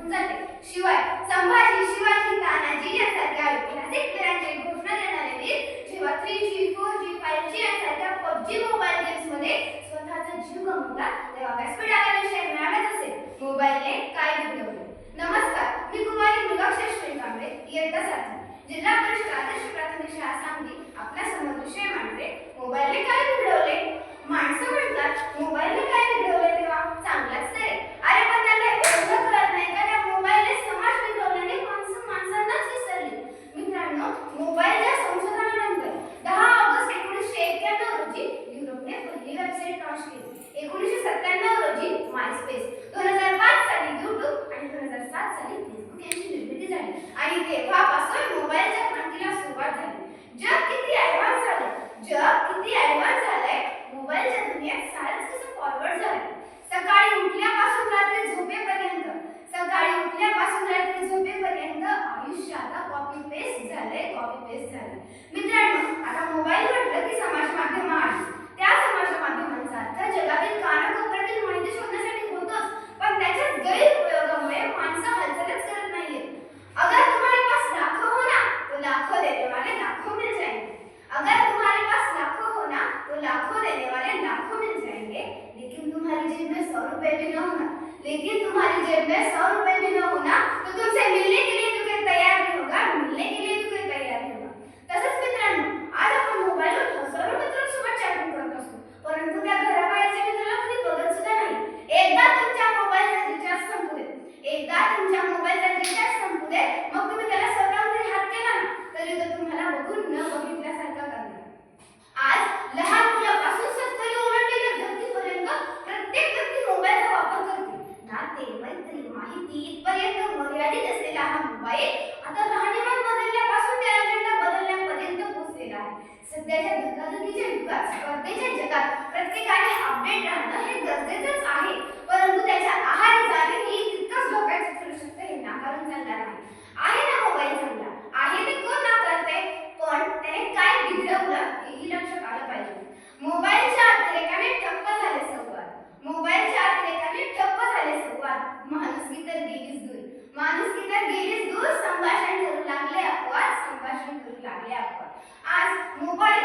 निघून जाते. शिवाय संभाजी शिवाजी तानाजी यांसारख्या ऐतिहासिक वीरांची घोषणा देणारे वीर जेव्हा three G four G five G यांसारख्या पबजी मोबाईल गेम्समध्ये स्वतःचा जीव गमवला तेव्हा व्यासपीठाला विषय मिळालाच असेल मोबाईलने काय बिघडवले नमस्कार मी कुमारी मृगाक्षर श्री कांबळे इयत्ता सातवी. जिल्हा लेकिन तुम्हारी जेब में सौ रुपए भी न हो ना तो तुमसे मिलने लहान हा मोबाईल आता राहणीमान बदलल्यापासून ते अजेंडा बदलण्यापर्यंत पोहोचलेला आहे. सध्याच्या धकाधकीच्या युगात स्पर्धेच्या जगात प्रत्येकाने अपडेट राहणं हे गरजेचंच आहे. परंतु त्याच्या आहारी जाणे ही तितकंच धोक्याचं ठरू शकतं हे नाकारून चालणार नाही. आहे ना मोबाईल चांगला? आहे ते कोण नाकारते पण त्याने काय बिघडवलं हेही लक्षात आलं पाहिजे. मोबाईलच्या अतिरेकाने ठप्प झाले संवाद मोबाईलच्या अतिरेकाने ठप्प झाले संवाद माणूस तिथं तर गेलीच दूर संभाषण करू लागले आपण संभाषण करू लागले आपण. आज मोबाईल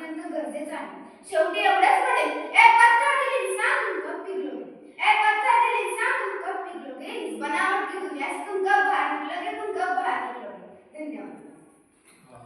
मान्य गरजेचं आहे. शेवटी एवढंच म्हणेल एक